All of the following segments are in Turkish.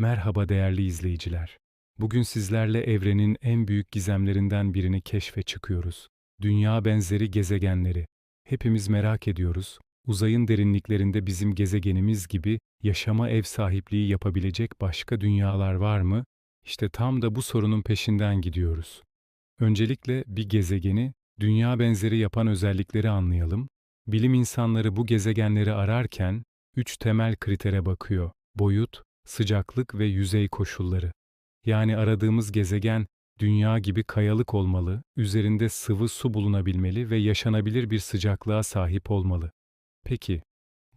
Merhaba değerli izleyiciler. Bugün sizlerle evrenin en büyük gizemlerinden birini keşfe çıkıyoruz. Dünya benzeri gezegenleri. Hepimiz merak ediyoruz. Uzayın derinliklerinde bizim gezegenimiz gibi yaşama ev sahipliği yapabilecek başka dünyalar var mı? İşte tam da bu sorunun peşinden gidiyoruz. Öncelikle bir gezegeni dünya benzeri yapan özellikleri anlayalım. Bilim insanları bu gezegenleri ararken üç temel kritere bakıyor. Boyut, sıcaklık ve yüzey koşulları. Yani aradığımız gezegen dünya gibi kayalık olmalı, üzerinde sıvı su bulunabilmeli ve yaşanabilir bir sıcaklığa sahip olmalı. Peki,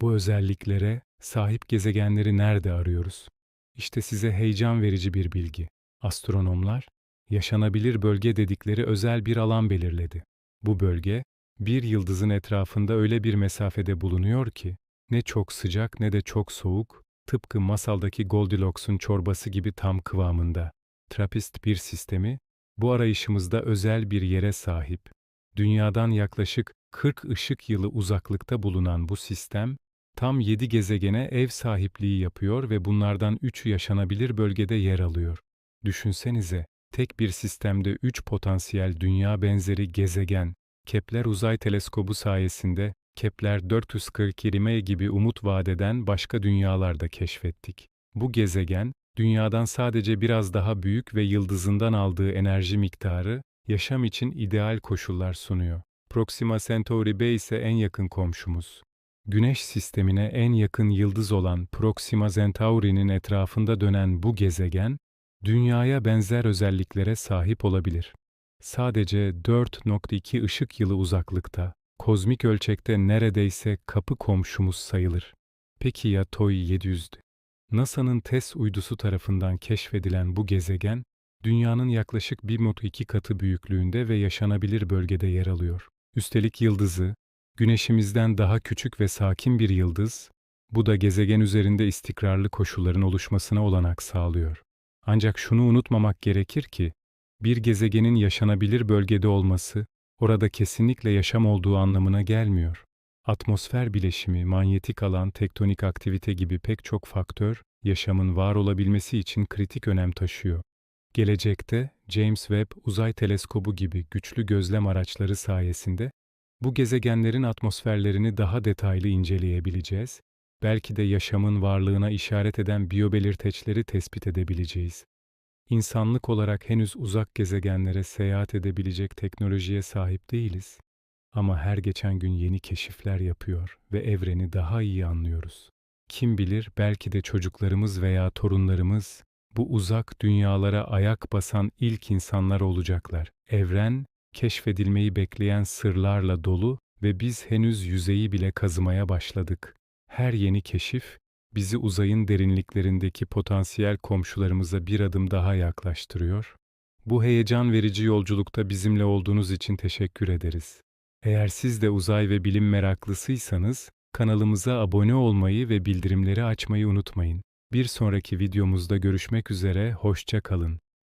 bu özelliklere sahip gezegenleri nerede arıyoruz? İşte size heyecan verici bir bilgi. Astronomlar, yaşanabilir bölge dedikleri özel bir alan belirledi. Bu bölge, bir yıldızın etrafında öyle bir mesafede bulunuyor ki, ne çok sıcak ne de çok soğuk, tıpkı masaldaki Goldilocks'un çorbası gibi tam kıvamında. Trappist bir sistemi, bu arayışımızda özel bir yere sahip. Dünyadan yaklaşık 40 ışık yılı uzaklıkta bulunan bu sistem, tam 7 gezegene ev sahipliği yapıyor ve bunlardan 3'ü yaşanabilir bölgede yer alıyor. Düşünsenize, tek bir sistemde 3 potansiyel dünya benzeri gezegen, Kepler Uzay Teleskobu sayesinde Kepler 442 Rimay gibi umut vadeden başka dünyalarda keşfettik. Bu gezegen, dünyadan sadece biraz daha büyük ve yıldızından aldığı enerji miktarı, yaşam için ideal koşullar sunuyor. Proxima Centauri B ise en yakın komşumuz. Güneş sistemine en yakın yıldız olan Proxima Centauri'nin etrafında dönen bu gezegen, dünyaya benzer özelliklere sahip olabilir. Sadece 4.2 ışık yılı uzaklıkta, kozmik ölçekte neredeyse kapı komşumuz sayılır. Peki ya TOI 700'dü? NASA'nın TESS uydusu tarafından keşfedilen bu gezegen, Dünya'nın yaklaşık 1.2 katı büyüklüğünde ve yaşanabilir bölgede yer alıyor. Üstelik yıldızı, Güneşimizden daha küçük ve sakin bir yıldız, bu da gezegen üzerinde istikrarlı koşulların oluşmasına olanak sağlıyor. Ancak şunu unutmamak gerekir ki, bir gezegenin yaşanabilir bölgede olması, orada kesinlikle yaşam olduğu anlamına gelmiyor. Atmosfer bileşimi, manyetik alan, tektonik aktivite gibi pek çok faktör, yaşamın var olabilmesi için kritik önem taşıyor. Gelecekte, James Webb Uzay Teleskobu gibi güçlü gözlem araçları sayesinde, bu gezegenlerin atmosferlerini daha detaylı inceleyebileceğiz, belki de yaşamın varlığına işaret eden biyobelirteçleri tespit edebileceğiz. İnsanlık olarak henüz uzak gezegenlere seyahat edebilecek teknolojiye sahip değiliz. Ama her geçen gün yeni keşifler yapıyor ve evreni daha iyi anlıyoruz. Kim bilir belki de çocuklarımız veya torunlarımız bu uzak dünyalara ayak basan ilk insanlar olacaklar. Evren, keşfedilmeyi bekleyen sırlarla dolu ve biz henüz yüzeyi bile kazımaya başladık. Her yeni keşif, bizi uzayın derinliklerindeki potansiyel komşularımıza bir adım daha yaklaştırıyor. Bu heyecan verici yolculukta bizimle olduğunuz için teşekkür ederiz. Eğer siz de uzay ve bilim meraklısıysanız, kanalımıza abone olmayı ve bildirimleri açmayı unutmayın. Bir sonraki videomuzda görüşmek üzere, hoşça kalın.